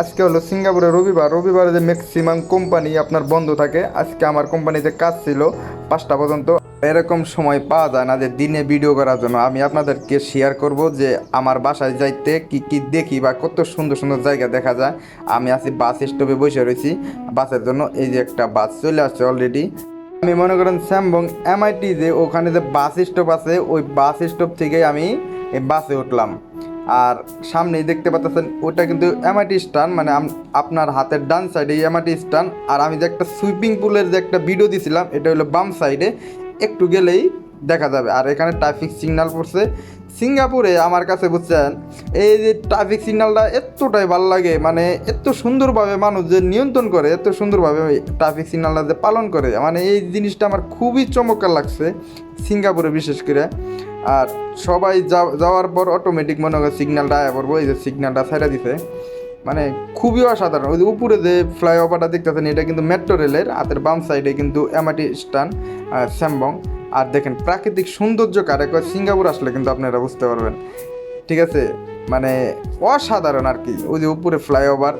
আজকে হলো সিঙ্গাপুরে রবিবার। রবিবারে যে ম্যাক্সিমাম কোম্পানি আপনার বন্ধ থাকে, আজকে আমার কোম্পানিতে কাজ ছিল পাঁচটা পর্যন্ত। এরকম সময় পাওয়া যায় না যে দিনে ভিডিও করার জন্য। আমি আপনাদেরকে শেয়ার করব যে আমার বাসায় যাইতে কি কি দেখি বা কত সুন্দর সুন্দর জায়গা দেখা যায়। আমি আছি বাস স্টপে বসে রয়েছি। বাসের জন্য এই যে একটা বাস চলে আসছে অলরেডি আমি মনে করেন স্যামবং এমআইটি যে ওখানে যে বাস স্টপ আছে, ওই বাস স্টপ থেকে আমি বাসে উঠলাম। আর সামনেই দেখতে পাচ্ছেন, ওটা কিন্তু এমআইটি স্টান মানে আপনার হাতের ডান সাইডে এমআইটি স্টান আর আমি যে একটা সুইপিং পুলের যে একটা ভিডিও দিছিলাম, এটা হলো বাম সাইডে একটু গেলেই দেখা যাবে। আর এখানে ট্রাফিক সিগন্যাল পড়ছে। সিঙ্গাপুরে আমার কাছে বুঝছেন, এই যে ট্রাফিক সিগন্যালটা এতটাই ভালো লাগে মানে এত সুন্দরভাবে মানুষ যে নিয়ন্ত্রণ করে, এত সুন্দরভাবে ট্রাফিক সিগন্যালটা যে পালন করে। মানে এই জিনিসটা আমার খুবই চমৎকার লাগছে, সিঙ্গাপুরে বিশেষ করে। আর সবাই যাওয়ার পর অটোমেটিক মনে হয় সিগন্যালটা আয়া পড়ব, এই যে সিগন্যালটা ছেড়ে দিছে। মানে খুবই অসাধারণ। ওই যে উপরে যে ফ্লাইওভারটা দেখতেছেন, এটা কিন্তু মেট্রো রেলের হাতের বাম সাইডে কিন্তু এমআইটি স্টান স্যামবং আর দেখেন প্রাকৃতিক সৌন্দর্য কারে সিঙ্গাপুর আসলে কিন্তু আপনারা বুঝতে পারবেন। ঠিক আছে? মানে অসাধারণ আর কি। ওই যে উপরে ফ্লাইওভার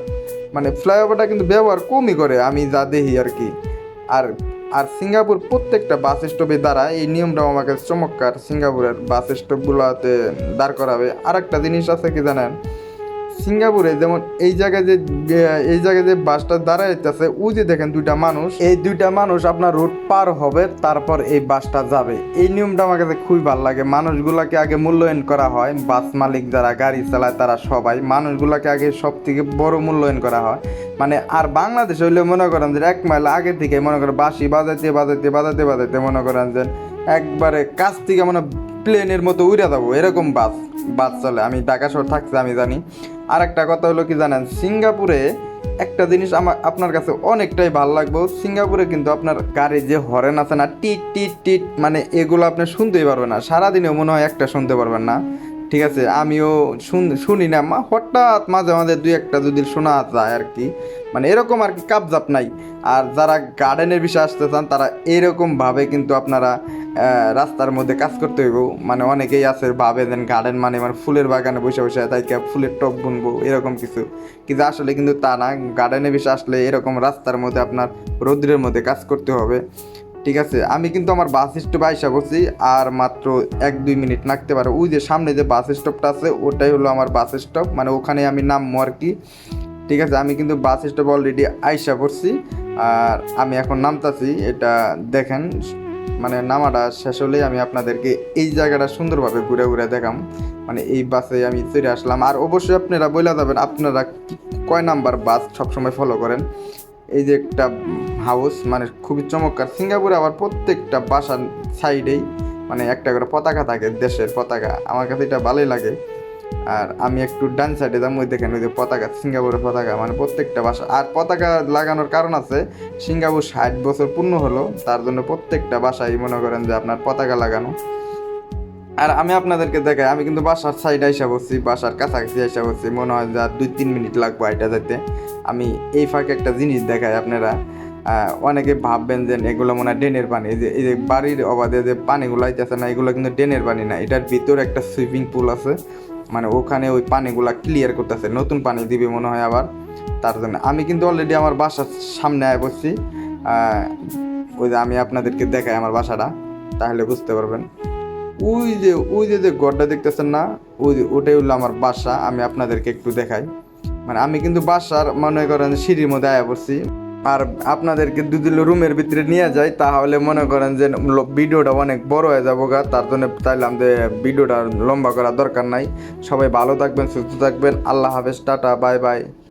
মানে ফ্লাইওভারটা কিন্তু ব্যবহার কমই করে, আমি যা দেখি আর কি। আর আর সিঙ্গাপুর প্রত্যেকটা বাস স্টপে দ্বারা এই নিয়মটা আমাকে চমৎকার সিঙ্গাপুরের বাস স্টপগুলোতে দাঁড় করাবে। আর একটা জিনিস আছে কি জানেন? সিঙ্গাপুরে যেমন এই জায়গায় যে এই জায়গায় যে বাসটা দাঁড়াইতেছে, ওই যে দেখেন দুইটা মানুষ, এই দুইটা মানুষ আপনার রুট পার হবে, তারপর এই বাসটা যাবে। এই নিয়মটা আমার কাছে খুবই ভালো লাগে। মানুষগুলাকে আগে মূল্যায়ন করা হয়। বাস মালিক যারা গাড়ি চালায়, তারা সবাই। মানুষগুলাকে আগে সব থেকে বড় মূল্যায়ন করা হয়। মানে আর বাংলাদেশ হইলে মনে করেন যে এক মাইল আগে থেকে মনে করেন বাঁশি বাজাইতে বাজাইতে বাজাইতে বাজাইতে মনে করেন যে একবারে কাছ থেকে মানে প্লেনের মতো উড়ে যাব। এরকম বাস বাস চলে। আমি ঢাকা শহর থাকছি, আমি জানি। আর একটা কথা হলো কি জানেন, সিঙ্গাপুরে একটা জিনিস আমার আপনার কাছে অনেকটাই ভালো লাগবে। সিঙ্গাপুরে কিন্তু আপনার গাড়ি যে হরেন আছে না, টিট টিট টিট মানে এগুলো আপনি শুনতেই পারবেন না। সারাদিনেও মনে হয় একটা শুনতে পারবেন না। ঠিক আছে, আমিও শুন- না। মা, হঠাৎ মাঝে মাঝে দুই একটা যদি শোনা যায় আর কি মানে এরকম আর কি কাপজাপ নাই। আর যারা গার্ডেনের বিষয়ে আসতে চান, তারা এরকমভাবে কিন্তু আপনারা রাস্তার মধ্যে কাজ করতে হইব। মানে অনেকেই আছে ভাবে দেন গার্ডেন মানে মানে ফুলের বাগানে বসে বসে তাই কি ফুলের টব বুনবো, এরকম কিছু। কিন্তু আসলে কিন্তু তা না গার্ডেনের বিষয়ে আসলে এরকম রাস্তার মধ্যে আপনার রৌদ্রের মধ্যে কাজ করতে হবে। ঠিক আছে? আমি কিন্তু আমার বাস স্টপে আইসা করছি আর মাত্র এক দুই মিনিট লাগতে পারে। ওই যে সামনে যে বাস স্টপটা আছে, ওটাই হলো আমার বাস স্টপ মানে ওখানে আমি নামবো আর কি। ঠিক আছে, আমি কিন্তু বাস স্টপ অলরেডি আইসা পড়ছি আর আমি এখন নামতাছি। এটা দেখেন মানে নামাটা শেষ হলেই আমি আপনাদেরকে এই জায়গাটা সুন্দরভাবে ঘুরে ঘুরে দেখাম। মানে এই বাসে আমি চলে আসলাম। আর অবশ্যই আপনারা বলে যাবেন, আপনারা কয় নাম্বার বাস সবসময় ফলো করেন? এই যে একটা হাউস মানে খুবই চমৎকার। সিঙ্গাপুরে আবার প্রত্যেকটা বাসার সাইডেই মানে একটা করে পতাকা থাকে, দেশের পতাকা। আমার কাছে এটা ভালোই লাগে। আর আমি একটু ডান সাইডে যাব, ওই দেখেন ওই যে পতাকা, সিঙ্গাপুরের পতাকা মানে প্রত্যেকটা বাসা। আর পতাকা লাগানোর কারণ আছে, সিঙ্গাপুর ষাট বছর পূর্ণ হলো, তার জন্য প্রত্যেকটা বাসায় মনে করেন যে আপনার পতাকা লাগানো। আর আমি আপনাদেরকে দেখাই, আমি কিন্তু বাসার সাইড আইসা বসছি, বাসার কাছাকাছি আইসা বসছি, মনে হয় যে দুই তিন মিনিট লাগবে এটা যেতে আমি এই ফাঁকে একটা জিনিস দেখাই আপনারা অনেকে ভাববেন যে এগুলো মনে হয় ড্রেনের পানি যে, এই যে বাড়ির অবাধে যে পানিগুলো আইতেছে না, এগুলো কিন্তু ড্রেনের পানি না, এটার ভিতরে একটা সুইমিং পুল আছে মানে ওখানে ওই পানিগুলো ক্লিয়ার করতেছে, নতুন পানি দিবে মনে হয় আবার, তার জন্য। আমি কিন্তু অলরেডি আমার বাসার সামনে আয় বসছি ওই যে আমি আপনাদেরকে দেখাই আমার বাসাটা, তাহলে বুঝতে পারবেন। ওই যে ওই যে যে ঘরটা দেখতেছেন না, ওই যে, ওটাই হলো আমার বাসা, আমি আপনাদেরকে একটু দেখাই। মানে আমি কিন্তু বাসার, মনে করেন, সিঁড়ির মধ্যে আয়া পড়ছি। আর আপনাদেরকে যদি রুমের ভিতরে নিয়ে যাই, তাহলে মনে করেন যে ভিডিওটা অনেক বড় হয়ে যাব গা। তার জন্য চাইলাম যে ভিডিওটা লম্বা করার দরকার নাই। সবাই ভালো থাকবেন, সুস্থ থাকবেন। আল্লাহ হাফেজ, টাটা, বাই বাই।